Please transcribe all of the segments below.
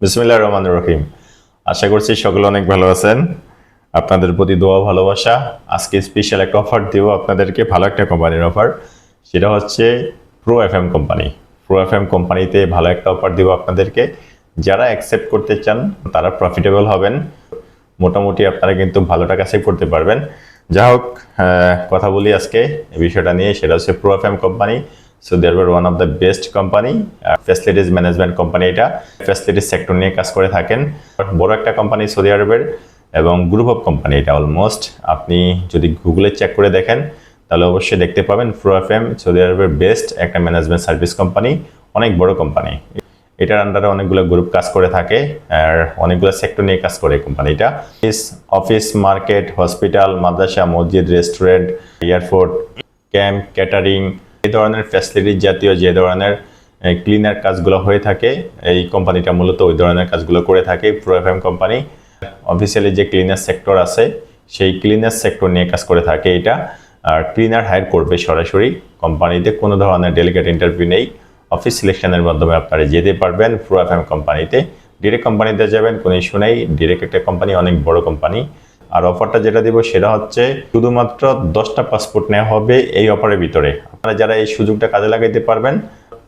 বিসমিল্লাহ রহমান রহিম। আশা করছি সকলে অনেক ভালো আছেন। আপনাদের প্রতি দোয়া, ভালোবাসা, আজকে স্পেশাল একটা অফার দিব আপনাদেরকে ভালো একটা কোম্পানির অফার সেটা হচ্ছে pro F M company pro F M কোম্পানিতে ভালো একটা অফার দিব আপনাদেরকে। যারা অ্যাকসেপ্ট করতে চান, তারা প্রফিটেবল হবেন। মোটামুটি আপনারা কিন্তু ভালো টাকা সেভ করতে পারবেন। যা হোক কথা বলি আজকে বিষয়টা নিয়ে। সেটা হচ্ছে pro F M company so there were one of the best company facilities management company এটা। ফ্যাসিলিটিস সেক্টর নিয়ে কাজ করে থাকেন। বড় একটা কোম্পানি সৌদি আরবের এবং গ্রুপ অফ কোম্পানি এটা অলমোস্ট আপনি যদি গুগলে চেক করে দেখেন, তাহলে অবশ্যই দেখতে পাবেন প্রো এফ এম সৌদি আরবের বেস্ট একটা ম্যানেজমেন্ট সার্ভিস কোম্পানি অনেক বড় কোম্পানি এটার আন্ডারে অনেকগুলো গ্রুপ কাজ করে থাকে আর অনেকগুলো সেক্টর নিয়ে কাজ করে কোম্পানিটা অফিস মার্কেট হসপিটাল মাদ্রাসা, মসজিদ রেস্টুরেন্ট এয়ারপোর্ট ক্যাম্প ক্যাটারিং এই ধরনের ফ্যাসিলিটি জাতীয় যে ধরনের ক্লিনার কাজগুলো হয়ে থাকে, এই কোম্পানিটা মূলত ওই ধরনের কাজগুলো করে থাকে pro F M company officially যে ক্লিনার সেক্টর আছে, সেই ক্লিনার সেক্টর নিয়ে কাজ করে থাকে এটা। আর ক্লিনার হায়ার করবে সরাসরি কোম্পানিতে কোনো ধরনের ডেলিগেট ইন্টারভিউ নেই। অফিস সিলেকশনের মাধ্যমে আপনারা যেতে পারবেন প্রো এফ এম কোম্পানিতে ডিরেক্ট কোম্পানিতে যাবেন, কোনো ইস্যু নেই। ডিরেক্ট একটা কোম্পানি অনেক বড় কোম্পানি আর অফারটা যেটা দিব সেটা হচ্ছে শুধুমাত্র দশটা পাসপোর্ট নেওয়া হবে এই অফারের ভিতরে। আপনারা যারা এই সুযোগটা কাজে লাগাইতে পারবেন,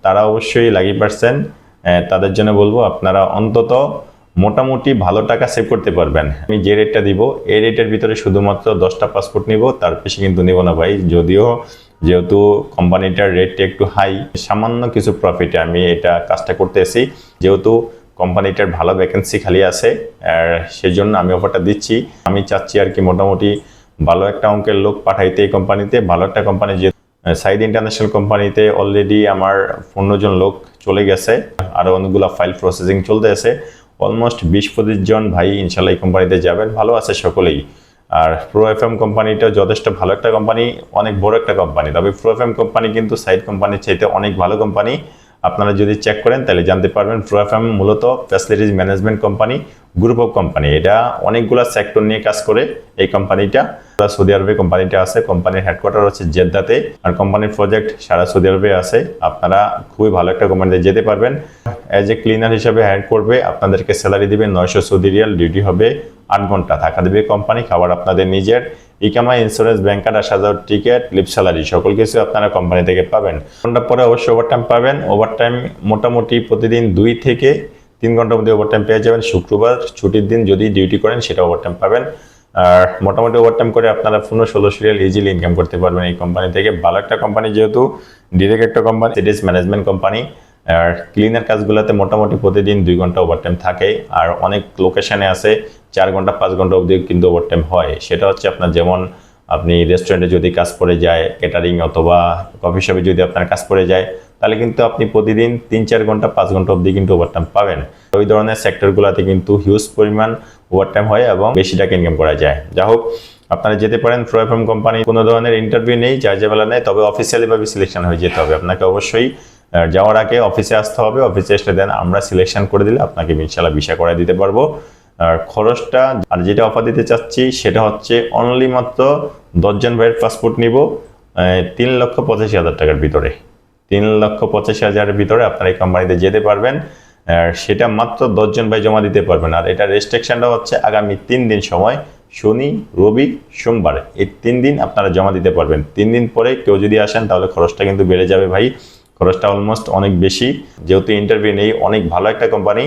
তারা অবশ্যই লাগিয়ে পারছেন তাদের জন্য বলব আপনারা অন্তত মোটামুটি ভালো টাকা সেভ করতে পারবেন। আমি যে রেটটা দিব, এই রেটের ভিতরে শুধুমাত্র দশটা পাসপোর্ট নিব, তার বেশি কিন্তু নিব না ভাই। যদিও যেহেতু কোম্পানিটার রেটটা একটু হাই সামান্য কিছু প্রফিটে আমি এটা কাজটা করতেছি। যেহেতু কোম্পানিটার ভালো ভ্যাকেন্সি খালি আছে, আর সেজন্য আমি অফারটা দিচ্ছি। আমি চাচ্ছি আর কি মোটামুটি ভালো একটা অঙ্কের লোক পাঠাইতে এই কোম্পানিতে, ভালো একটা কোম্পানি যে সাইড ইন্টারন্যাশনাল কোম্পানিতে অলরেডি আমার পনেরো জন লোক চলে গেছে আরও অনেকগুলো ফাইল প্রসেসিং চলতে আছে। অলমোস্ট বিশ পঁচিশ জন ভাই ইনশাল্লাহ এই কোম্পানিতে যাবেন, ভালো আছে সকলেই। আর প্রো এফ এম কোম্পানিটা যথেষ্ট ভালো একটা কোম্পানি, অনেক বড় একটা কোম্পানি। তবে প্রো এফ এম কোম্পানি কিন্তু সাইড কোম্পানির চাইতে অনেক ভালো কোম্পানি। আপনারা যদি চেক করেন, তাহলে জানতে পারবেন প্রোএফএম এম মূলত facilities management company group of company এটা অনেকগুলো সেক্টর নিয়ে কাজ করে এই কোম্পানিটা সৌদি আরবে কোম্পানিটা আছে কোম্পানির হেডকোয়ার্টার হচ্ছে জেদ্দাতে। আর কোম্পানির প্রজেক্ট সারা সৌদি আরবে আছে। আপনারা খুবই ভালো একটা কোম্পানিতে যেতে পারবেন। অ্যাজ এ ক্লিনার হিসাবে হায়ার করবে, আপনাদেরকে স্যালারি দিবে নয়শো সৌদি রিয়াল ডিউটি হবে আট ঘণ্টা। থাকা দেবে কোম্পানি খাবার আপনাদের নিজের। ইকামা ইন্স্যুরেন্স ব্যাংক কার্ড আসা যাওয়ার টিকিট লিপ স্যালারি সকল কিছু আপনারা কোম্পানি থেকে পাবেন। ঘণ্টা পরে অবশ্যই ওভারটাইম পাবেন। ওভারটাইম মোটামুটি প্রতিদিন দুই থেকে তিন ঘণ্টার মধ্যে ওভারটাইম পেয়ে যাবেন। শুক্রবার ছুটির দিন যদি ডিউটি করেন, সেটা ওভারটাইম পাবেন। আর মোটামুটি ওভারটাইম করে আপনারা পনেরো ষোলো সিরিয়াল ইজিলি ইনকাম করতে পারবেন এই কোম্পানি থেকে। ভালো একটা কোম্পানি যেহেতু ডিরেক্ট একটা কোম্পানি ইজ ম্যানেজমেন্ট কোম্পানি আর ক্লিনার কাজগুলোতে মোটামুটি প্রতিদিন দুই ঘণ্টা ওভারটাইম থাকে আর অনেক লোকেশনে আছে, চার ঘণ্টা, পাঁচ ঘণ্টা অবধি কিন্তু ওভারটাইম হয়। সেটা হচ্ছে আপনার যেমন আপনি রেস্টুরেন্টে যদি কাজ পড়ে যায় ক্যাটারিং অথবা কফি শপে যদি আপনার কাজ পড়ে যায়, তাহলে কিন্তু আপনি প্রতিদিন তিন, চার ঘণ্টা, পাঁচ ঘণ্টা অবধি কিন্তু ওভারটাইম পাবেন। ওই ধরনের সেক্টরগুলোতে কিন্তু হিউজ পরিমাণ ওভারটাইম হয় এবং বেশি টাকা ইনকাম করা যায়। যা হোক, আপনারা যেতে পারেন প্রো এফ এম কোম্পানি কোনো ধরনের ইন্টারভিউ নেই যা যাবেলা নেই, তবে অফিসিয়ালিভাবে সিলেকশন হয়ে যেতে হবে। আপনাকে অবশ্যই যাওয়ার আগে অফিসে আসতে হবে। অফিসে এসে দেন আমরা সিলেকশন করে দিলে আপনাকে ইনশাল্লাহ ভিসা করে দিতে পারব। আর খরচটা, আর যেটা অফার দিতে চাচ্ছি সেটা হচ্ছে অনলি মাত্র দশজন ভাইয়ের পাসপোর্ট নিব তিন লক্ষ পঁচাশি হাজার টাকার ভিতরে। তিন লক্ষ পঁচাশি হাজারের ভিতরে আপনারা এই কোম্পানিতে যেতে পারবেন। আর সেটা মাত্র দশজন ভাই জমা দিতে পারবেন। আর এটা রেস্ট্রিকশনটা হচ্ছে আগামী তিন দিন সময়, শনি, রবি, সোমবার। এই তিন দিন আপনারা জমা দিতে পারবেন। তিন দিন পরে কেউ যদি আসেন তাহলে খরচটা কিন্তু বেড়ে যাবে ভাই। খরচটা অলমোস্ট অনেক বেশি। যেহেতু ইন্টারভিউ নেই অনেক ভালো একটা কোম্পানি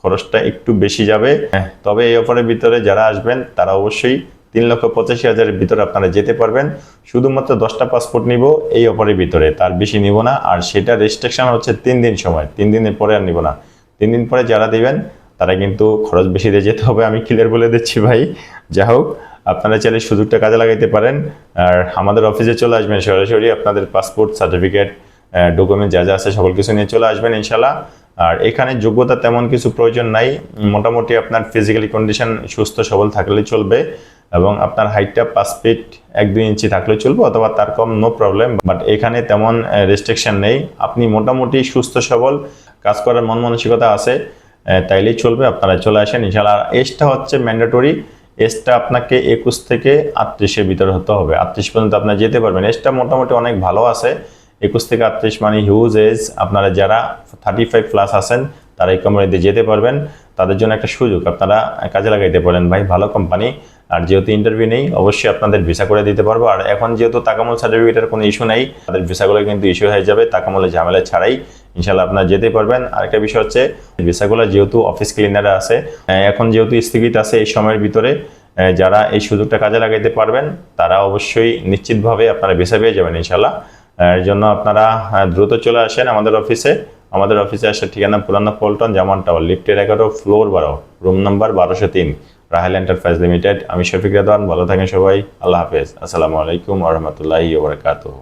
খরচটা একটু বেশি যাবে। হ্যাঁ, তবে এই অফারের ভিতরে যারা আসবেন তারা অবশ্যই তিন লক্ষ পঁচাশি হাজারের ভিতরে আপনারা যেতে পারবেন। শুধুমাত্র দশটা পাসপোর্ট নিব এই অফারের ভিতরে তার বেশি নিব না। আর সেটা রেস্ট্রিকশন হচ্ছে তিন দিন সময় তিন দিনের পরে আর নিব না। তিন দিন পরে যারা দিবেন তারা কিন্তু খরচ বেশি দিয়ে যেতে হবে আমি ক্লিয়ার বলে দিচ্ছি ভাই। যা হোক আপনারা চাইলে সুযোগটা কাজে লাগাইতে পারেন। আর আমাদের অফিসে চলে আসবেন সরাসরি আপনাদের পাসপোর্ট সার্টিফিকেট ডকুমেন্ট যা যা আছে সকল কিছু নিয়ে চলে আসবেন ইনশাল্লাহ আর এখানে যোগ্যতা তেমন কিছু প্রয়োজন নাই। মোটামুটি আপনার ফিজিক্যালি কন্ডিশন সুস্থ সবল থাকলে চলবে এবং আপনার হাইটটা পাঁচ ফিট এক দুই ইঞ্চি থাকলে চলবে অথবা তার কম নো প্রবলেম বাট এখানে তেমন রেস্ট্রিকশন নেই। আপনি মোটামুটি সুস্থ সবল, কাজ করার মন মানসিকতা আছে তাইলেই চলবে, আপনারা চলে আসেন ইনশাল্লাহ এজটা হচ্ছে ম্যান্ডেটরি এজটা আপনাকে একুশ থেকে আটত্রিশের ভিতরে হতে হবে। আটত্রিশ পর্যন্ত আপনারা যেতে পারবেন। এজটা মোটামুটি অনেক ভালো আছে। একুশ থেকে আটত্রিশ মানে হিউজ এজ আপনারা যারা থার্টি ফাইভ প্লাস আছেন, তারা এই কোম্পানিতে যেতে পারবেন। তাদের জন্য একটা সুযোগ, আপনারা কাজে লাগাইতে পারেন। ভাই, ভালো কোম্পানি আর যেহেতু ইন্টারভিউ নেই, অবশ্যই আপনাদের ভিসা করে দিতে পারব। আর এখন যেহেতু তাকামল সার্টিফিকেটের কোনো ইস্যু নেই, তাদের ভিসাগুলো কিন্তু ইস্যু হয়ে যাবে তাকামলের ঝামেলা ছাড়াই। ইনশাল্লাহ আপনারা যেতে পারবেন। আরেকটা বিষয় হচ্ছে ভিসাগুলো যেহেতু অফিস ক্লিনারে আছে এখন যেহেতু স্থগিত আছে এই সময়ের ভিতরে যারা এই সুযোগটা কাজে লাগাইতে পারবেন, তারা অবশ্যই নিশ্চিতভাবে আপনারা ভিসা পেয়ে যাবেন ইনশাল্লাহ এর জন্য আপনারা দ্রুত চলে আসেন আমাদের অফিসে। আমাদের অফিসে আসার ঠিকানা পুরানো পল্টন জামান টাওয়ার লিফটের এগারো, ফ্লোর বারো, রুম নাম্বার বারোশো তিন, রাহেল এন্টারপ্রাইজ লিমিটেড। আমি শফিক রেদান ভালো থাকেন সবাই, আল্লাহ হাফেজ। আসসালামু আলাইকুম আহমতুল্লাহি ওবরাকাতুহ